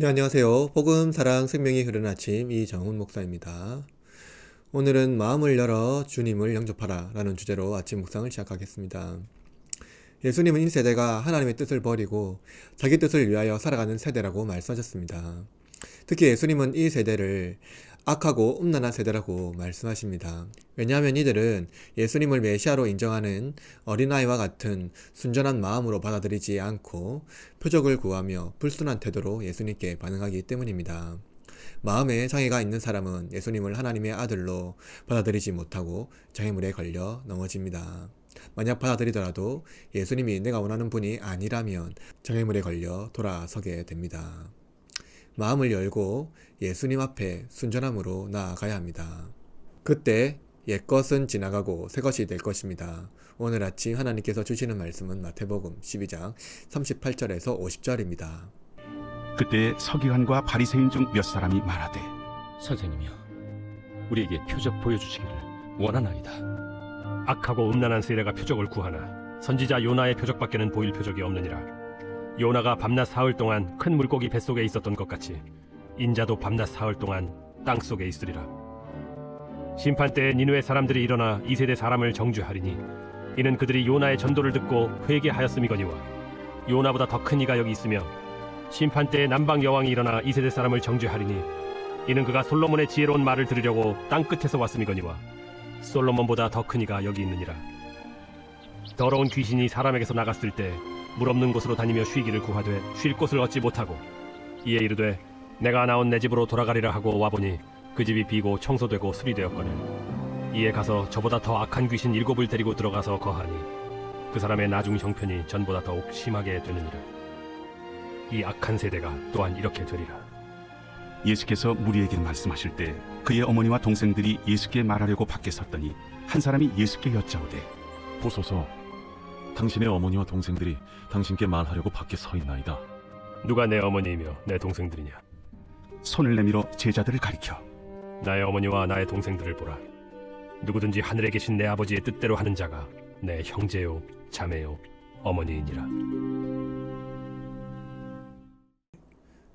네, 안녕하세요. 복음, 사랑, 생명이 흐르는 아침 이정훈 목사입니다. 오늘은 마음을 열어 주님을 영접하라 라는 주제로 아침 묵상을 시작하겠습니다. 예수님은 이 세대가 하나님의 뜻을 버리고 자기 뜻을 위하여 살아가는 세대라고 말씀하셨습니다. 특히 예수님은 이 세대를 악하고 음란한 세대라고 말씀하십니다. 왜냐하면 이들은 예수님을 메시아로 인정하는 어린아이와 같은 순전한 마음으로 받아들이지 않고 표적을 구하며 불순한 태도로 예수님께 반응하기 때문입니다. 마음에 장애가 있는 사람은 예수님을 하나님의 아들로 받아들이지 못하고 장애물에 걸려 넘어집니다. 만약 받아들이더라도 예수님이 내가 원하는 분이 아니라면 장애물에 걸려 돌아서게 됩니다. 마음을 열고 예수님 앞에 순전함으로 나아가야 합니다. 그때 옛것은 지나가고 새것이 될 것입니다. 오늘 아침 하나님께서 주시는 말씀은 마태복음 12장 38절에서 50절입니다. 그때 서기관과 바리새인 중 몇 사람이 말하되 선생님이여, 우리에게 표적 보여주시기를 원하나이다. 악하고 음란한 세대가 표적을 구하나 선지자 요나의 표적밖에는 보일 표적이 없느니라. 요나가 밤낮 사흘 동안 큰 물고기 뱃속에 있었던 것 같이 인자도 밤낮 사흘 동안 땅 속에 있으리라. 심판 때에 니누의 사람들이 일어나 이 세대 사람을 정죄하리니 이는 그들이 요나의 전도를 듣고 회개하였음이거니와 요나보다 더 큰 이가 여기 있으며 심판 때에 남방 여왕이 일어나 이 세대 사람을 정죄하리니 이는 그가 솔로몬의 지혜로운 말을 들으려고 땅 끝에서 왔음이거니와 솔로몬보다 더 큰 이가 여기 있느니라. 더러운 귀신이 사람에게서 나갔을 때 물 없는 곳으로 다니며 쉬기를 구하되 쉴 곳을 얻지 못하고 이에 이르되 내가 나온 내 집으로 돌아가리라 하고 와보니 그 집이 비고 청소되고 수리되었거늘 이에 가서 저보다 더 악한 귀신 일곱을 데리고 들어가서 거하니 그 사람의 나중 형편이 전보다 더욱 심하게 되느니라. 이 악한 세대가 또한 이렇게 되리라. 예수께서 무리에게 말씀하실 때 그의 어머니와 동생들이 예수께 말하려고 밖에 섰더니 한 사람이 예수께 여짜오되 보소서 당신의 어머니와 동생들이 당신께 말하려고 밖에 서 있나이다. 누가 내 어머니이며 내 동생들이냐? 손을 내밀어 제자들을 가리켜 나의 어머니와 나의 동생들을 보라. 누구든지 하늘에 계신 내 아버지의 뜻대로 하는 자가 내 형제요, 자매요, 어머니이니라.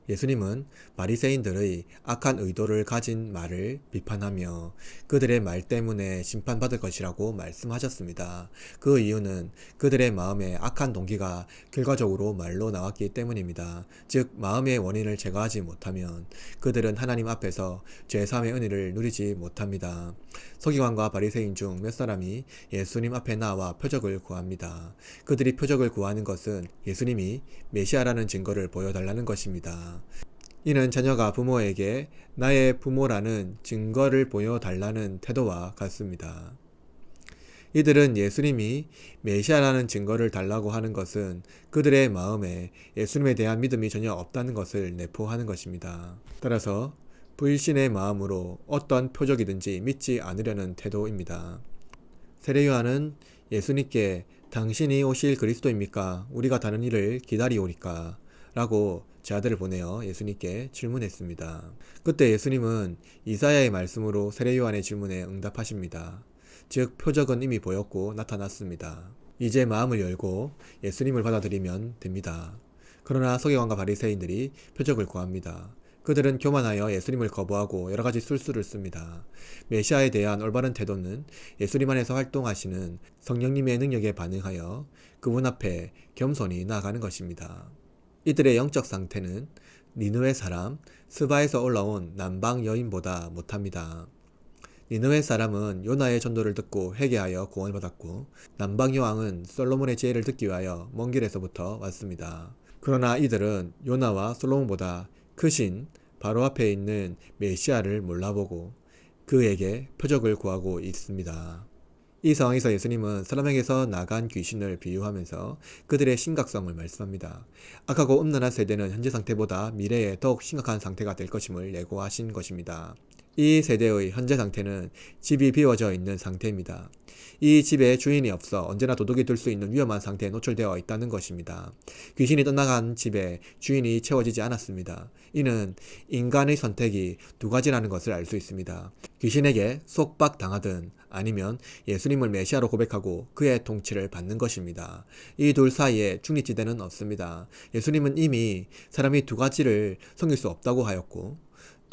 예수님은 바리새인들의 악한 의도를 가진 말을 비판하며 그들의 말 때문에 심판받을 것이라고 말씀하셨습니다. 그 이유는 그들의 마음에 악한 동기가 결과적으로 말로 나왔기 때문입니다. 즉 마음의 원인을 제거하지 못하면 그들은 하나님 앞에서 죄사함의 은혜를 누리지 못합니다. 서기관과 바리새인 중 몇 사람이 예수님 앞에 나와 표적을 구합니다. 그들이 표적을 구하는 것은 예수님이 메시아라는 증거를 보여달라는 것입니다. 이는 자녀가 부모에게 나의 부모라는 증거를 보여달라는 태도와 같습니다. 이들은 예수님이 메시아라는 증거를 달라고 하는 것은 그들의 마음에 예수님에 대한 믿음이 전혀 없다는 것을 내포하는 것입니다. 따라서 불신의 마음으로 어떤 표적이든지 믿지 않으려는 태도입니다. 세례요한은 예수님께 당신이 오실 그리스도입니까? 우리가 다른 일을 기다리오리까? 라고 제 아들을 보내어 예수님께 질문했습니다. 그때 예수님은 이사야의 말씀으로 세례요한의 질문에 응답하십니다. 즉 표적은 이미 보였고 나타났습니다. 이제 마음을 열고 예수님을 받아들이면 됩니다. 그러나 서기관과 바리새인들이 표적을 구합니다. 그들은 교만하여 예수님을 거부하고 여러 가지 술수를 씁니다. 메시아에 대한 올바른 태도는 예수님 안에서 활동하시는 성령님의 능력에 반응하여 그분 앞에 겸손히 나아가는 것입니다. 이들의 영적 상태는 니느웨 사람 스바에서 올라온 남방 여인보다 못합니다. 니느웨 사람은 요나의 전도를 듣고 회개하여 구원을 받았고 남방 여왕은 솔로몬의 지혜를 듣기 위하여 먼 길에서부터 왔습니다. 그러나 이들은 요나와 솔로몬보다 크신 바로 앞에 있는 메시아를 몰라보고 그에게 표적을 구하고 있습니다. 이 상황에서 예수님은 사람에게서 나간 귀신을 비유하면서 그들의 심각성을 말씀합니다. 악하고 음란한 세대는 현재 상태보다 미래에 더욱 심각한 상태가 될 것임을 예고하신 것입니다. 이 세대의 현재 상태는 집이 비워져 있는 상태입니다. 이 집에 주인이 없어 언제나 도둑이 들 수 있는 위험한 상태에 노출되어 있다는 것입니다. 귀신이 떠나간 집에 주인이 채워지지 않았습니다. 이는 인간의 선택이 두 가지라는 것을 알 수 있습니다. 귀신에게 속박 당하든 아니면 예수님을 메시아로 고백하고 그의 통치를 받는 것입니다. 이 둘 사이에 중립지대는 없습니다. 예수님은 이미 사람이 두 가지를 섬길 수 없다고 하였고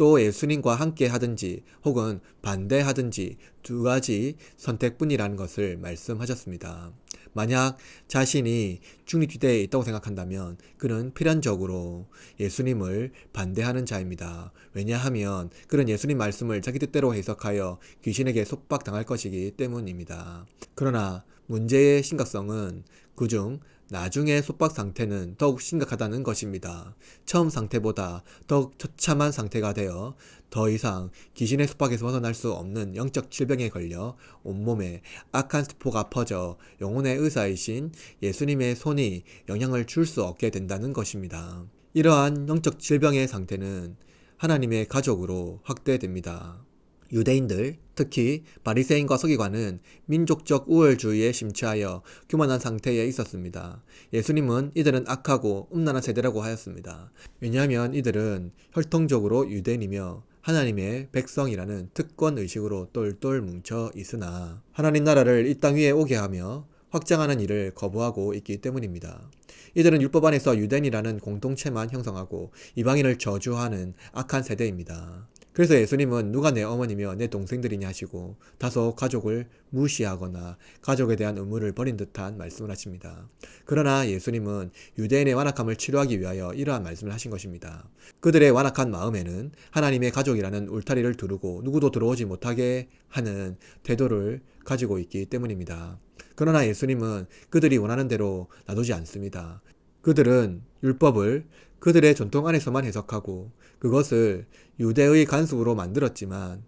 또 예수님과 함께 하든지 혹은 반대하든지 두 가지 선택뿐이라는 것을 말씀하셨습니다. 만약 자신이 중립지대에 있다고 생각한다면 그는 필연적으로 예수님을 반대하는 자입니다. 왜냐하면 그는 예수님 말씀을 자기 뜻대로 해석하여 귀신에게 속박당할 것이기 때문입니다. 그러나 문제의 심각성은 그중 나중의 속박 상태는 더욱 심각하다는 것입니다. 처음 상태보다 더욱 처참한 상태가 되어 더 이상 귀신의 속박에서 벗어날 수 없는 영적 질병에 걸려 온몸에 악한 스포가 퍼져 영혼의 의사이신 예수님의 손이 영향을 줄 수 없게 된다는 것입니다. 이러한 영적 질병의 상태는 하나님의 가족으로 확대됩니다. 유대인들, 특히 바리새인과 서기관은 민족적 우월주의에 심취하여 교만한 상태에 있었습니다. 예수님은 이들은 악하고 음란한 세대라고 하였습니다. 왜냐하면 이들은 혈통적으로 유대인이며 하나님의 백성이라는 특권 의식으로 똘똘 뭉쳐 있으나 하나님 나라를 이 땅 위에 오게 하며 확장하는 일을 거부하고 있기 때문입니다. 이들은 율법 안에서 유대인이라는 공동체만 형성하고 이방인을 저주하는 악한 세대입니다. 그래서 예수님은 누가 내 어머니며 내 동생들이냐 하시고 다소 가족을 무시하거나 가족에 대한 의무를 버린 듯한 말씀을 하십니다. 그러나 예수님은 유대인의 완악함을 치료하기 위하여 이러한 말씀을 하신 것입니다. 그들의 완악한 마음에는 하나님의 가족이라는 울타리를 두르고 누구도 들어오지 못하게 하는 태도를 가지고 있기 때문입니다. 그러나 예수님은 그들이 원하는 대로 놔두지 않습니다. 그들은 율법을 그들의 전통 안에서만 해석하고 그것을 유대의 간섭으로 만들었지만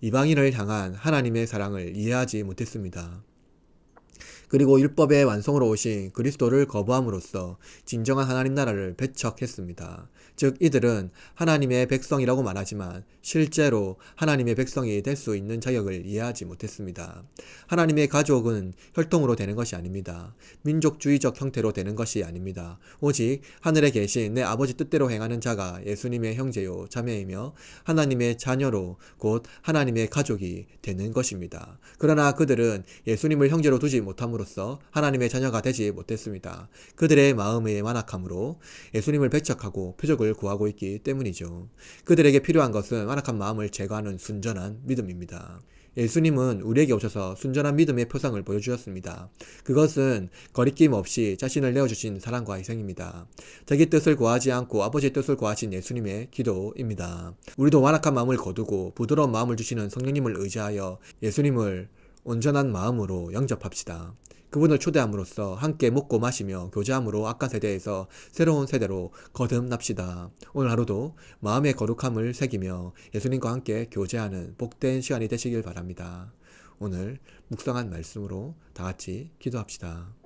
이방인을 향한 하나님의 사랑을 이해하지 못했습니다. 그리고 율법의 완성으로 오신 그리스도를 거부함으로써 진정한 하나님 나라를 배척했습니다. 즉 이들은 하나님의 백성이라고 말하지만 실제로 하나님의 백성이 될 수 있는 자격을 이해하지 못했습니다. 하나님의 가족은 혈통으로 되는 것이 아닙니다. 민족주의적 형태로 되는 것이 아닙니다. 오직 하늘에 계신 내 아버지 뜻대로 행하는 자가 예수님의 형제요 자매이며 하나님의 자녀로 곧 하나님의 가족이 되는 것입니다. 그러나 그들은 예수님을 형제로 두지 못함으로 써 하나님의 자녀가 되지 못했습니다. 그들의 마음의 완악함으로 예수님을 배척하고 표적을 구하고 있기 때문이죠. 그들에게 필요한 것은 완악한 마음을 제거하는 순전한 믿음입니다. 예수님은 우리에게 오셔서 순전한 믿음의 표상을 보여주셨습니다. 그것은 거리낌 없이 자신을 내어주신 사랑과 희생입니다. 자기 뜻을 구하지 않고 아버지의 뜻을 구하신 예수님의 기도입니다. 우리도 완악한 마음을 거두고 부드러운 마음을 주시는 성령님을 의지하여 예수님을 온전한 마음으로 영접합시다. 그분을 초대함으로써 함께 먹고 마시며 교제함으로 악한 세대에서 새로운 세대로 거듭납시다. 오늘 하루도 마음의 거룩함을 새기며 예수님과 함께 교제하는 복된 시간이 되시길 바랍니다. 오늘 묵상한 말씀으로 다 같이 기도합시다.